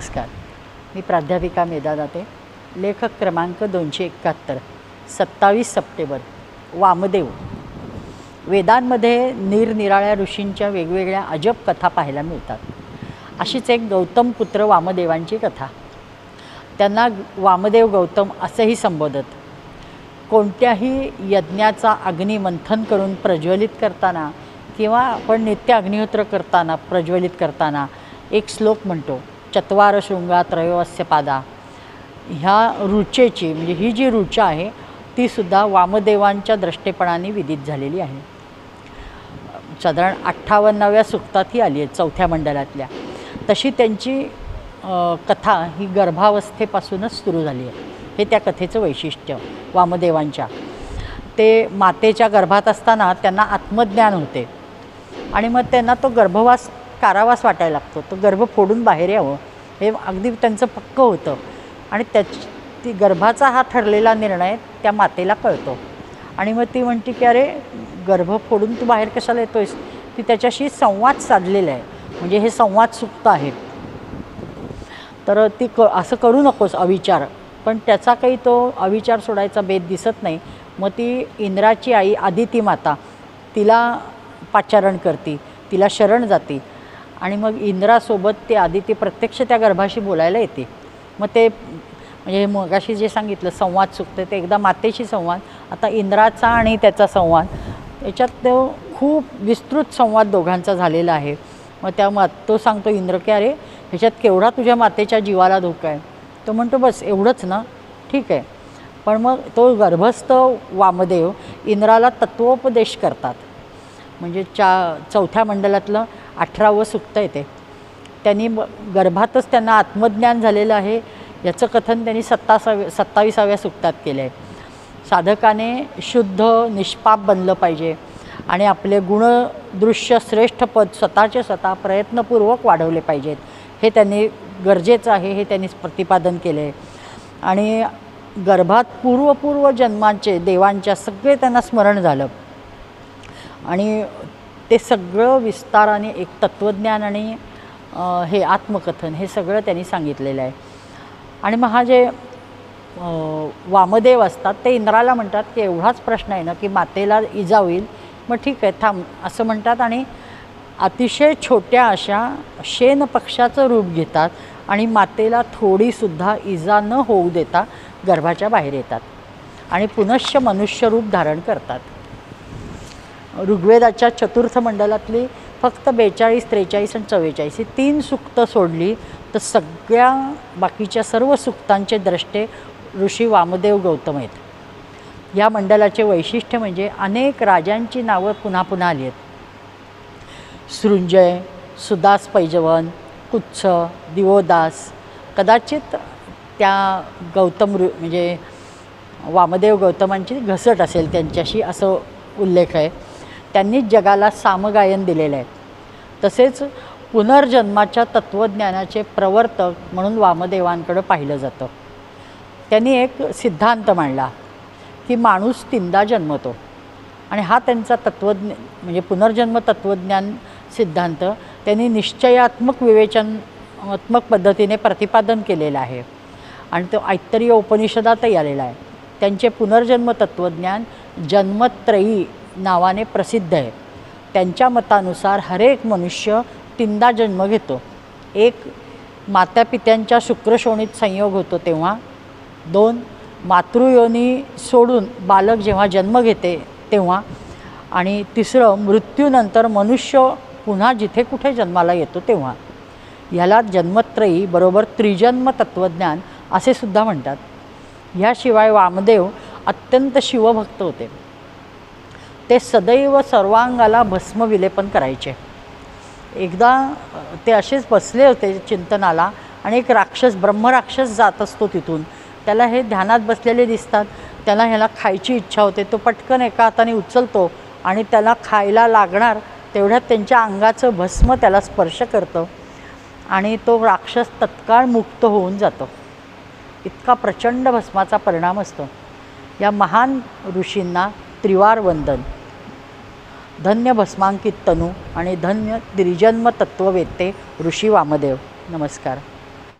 नमस्कार. मी प्राध्यापिका मेधा दाते. लेखक क्रमांक दोनशे एकाहत्तर. सत्तावीस सप्टेंबर. वामदेव. वेदांमध्ये निरनिराळ्या ऋषींच्या वेगवेगळ्या अजब कथा पाहायला मिळतात. अशीच एक गौतम पुत्र वामदेवांची कथा. त्यांना वामदेव गौतम असंही संबोधत. कोणत्याही यज्ञाचा अग्नी मंथन करून प्रज्वलित करताना किंवा आपण नित्य अग्निहोत्र करताना प्रज्वलित करताना एक श्लोक म्हणतो. चत्वार शृंगा त्रयोवस्य पादा. ह्या रुचेची म्हणजे ही जी रुचा आहे ती सुद्धा वामदेवांच्या दृष्टेपणाने विदित झालेली आहे. साधारण अठ्ठावन्नाव्या सुक्तात ही आली आहे चौथ्या मंडळातल्या. तशी त्यांची कथा ही गर्भावस्थेपासूनच सुरू झाली आहे. हे त्या कथेचं वैशिष्ट्य वामदेवांच्या. ते मातेच्या गर्भात असताना त्यांना आत्मज्ञान होते. आणि मग त्यांना तो गर्भवास कारावास वाटायला लागतो. तो गर्भ फोडून बाहेर यावं. हे अगदी त्यांचं पक्क होतं. आणि त्याच ती गर्भाचा हा ठरलेला निर्णय त्या मातेला कळतो. आणि मग ती म्हणते की अरे गर्भ फोडून तू बाहेर कशाला येतो आहेस ती त्याच्याशी संवाद साधलेला आहे. म्हणजे हे संवाद सुप्त आहे तर ती क असं करू नकोस अविचार. पण त्याचा काही तो अविचार सोडायचा बेत दिसत नाही. मग ती इंद्राची आई आदिती माता तिला पाचारण करते. तिला शरण जाते. आणि मग इंद्रासोबत ते आदिती प्रत्यक्ष त्या गर्भाशी बोलायला येते. मग ते म्हणजे मगाशी जे सांगितलं संवाद चुकते ते एकदा मातेशी संवाद आता इंद्राचा आणि त्याचा संवाद याच्यात तो खूप विस्तृत संवाद दोघांचा झालेला आहे. मग त्या मग तो सांगतो इंद्र की अरे ह्याच्यात केवढा तुझ्या मातेच्या जीवाला धोका आहे? तो म्हणतो बस एवढंच ना ठीक आहे. पण मग तो गर्भस्थ वामदेव इंद्राला तत्वोपदेश करतात. म्हणजे चा चौथ्या मंडलातलं अठरावं सुक्त येते त्यांनी गर्भातच त्यांना आत्मज्ञान झालेलं आहे. याचं कथन त्यांनी सत्तासाव्या सत्ताविसाव्या सुक्तात केलं आहे साधकाने शुद्ध निष्पाप बनलं पाहिजे आणि आपले गुणदृश्य श्रेष्ठ पद स्वतःचे स्वतः प्रयत्नपूर्वक वाढवले पाहिजेत. हे त्यांनी गरजेचं आहे हे त्यांनी प्रतिपादन केलं आहे आणि गर्भात पूर्वपूर्व जन्मांचे देवांच्या सगळे त्यांना स्मरण झालं. आणि ते सगळं विस्ताराने एक तत्त्वज्ञान आणि हे आत्मकथन हे सगळं त्यांनी सांगितलेलं आहे. आणि मग हा जे वामदेव असतात ते इंद्राला म्हणतात की एवढाच प्रश्न आहे ना की मातेला इजा होईल. मग ठीक आहे थांब असं म्हणतात आणि अतिशय छोट्या अशा शेन पक्षाचं रूप घेतात आणि मातेला थोडीसुद्धा इजा न होऊ देता गर्भाच्या बाहेर येतात आणि पुनश्च मनुष्य रूप धारण करतात. ऋग्वेदाच्या चतुर्थ मंडलातली फक्त बेचाळीस त्रेचाळीस आणि चव्वेचाळीस ही तीन सुक्तं सोडली तर सगळ्या बाकीच्या सर्व सुक्तांचे द्रष्टे ऋषी वामदेव गौतम आहेत. या मंडलाचे वैशिष्ट्य म्हणजे अनेक राजांची नावं पुन्हा पुन्हा आली आहेत. सृंजय सुदास पैजवन कुच्छ दिवोदास कदाचित त्या गौतम ऋ म्हणजे वामदेव गौतमांची घसट असेल त्यांच्याशी असं उल्लेख आहे. त्यांनीच जगाला सामगायन दिलेलं आहे. तसेच पुनर्जन्माच्या तत्त्वज्ञानाचे प्रवर्तक म्हणून वामदेवांकडं पाहिलं जातं. त्यांनी एक सिद्धांत मांडला की माणूस तीनदा जन्मतो. आणि हा त्यांचा तत्त्वज्ञ म्हणजे पुनर्जन्म तत्त्वज्ञान सिद्धांत त्यांनी निश्चयात्मक विवेचनात्मक पद्धतीने प्रतिपादन केलेलं आहे. आणि तो ऐत्तरीय उपनिषदातही आलेला आहे. त्यांचे पुनर्जन्म तत्त्वज्ञान जन्मत्रयी नावाने प्रसिद्ध आहे. त्यांच्या मतानुसार हरेक मनुष्य तीनदा जन्म घेतो. एक मातापित्यांच्या शुक्रशोणीत संयोग होतो तेव्हा. दोन मातृयोनी सोडून बालक जेव्हा जन्म घेते तेव्हा. आणि तिसरं मृत्यूनंतर मनुष्य पुन्हा जिथे कुठे जन्माला येतो तेव्हा. ह्याला जन्मत्रयी बरोबर त्रिजन्म तत्त्वज्ञान असे सुद्धा म्हणतात. ह्याशिवाय वामदेव अत्यंत शिवभक्त होते. ते सदैव सर्वांगाला भस्म विलेपन करायचे. एकदा ते असेच बसले होते चिंतनाला आणि एक राक्षस ब्रह्मराक्षस जात असतो तिथून. त्याला हे ध्यानात बसलेले दिसतात. त्याला ह्याला खायची इच्छा होते. तो पटकन एका हाताने उचलतो आणि त्याला खायला लागणार तेवढ्यात त्यांच्या अंगाचं भस्म त्याला स्पर्श करतं आणि तो राक्षस तत्काळ मुक्त होऊन जातो. इतका प्रचंड भस्माचा परिणाम असतो. या महान ऋषींना त्रिवार वंदन. धन्य भस्मांकित तनू आणि धन्य त्रिजन्म तत्ववेत्ते ऋषी वामदेव. नमस्कार.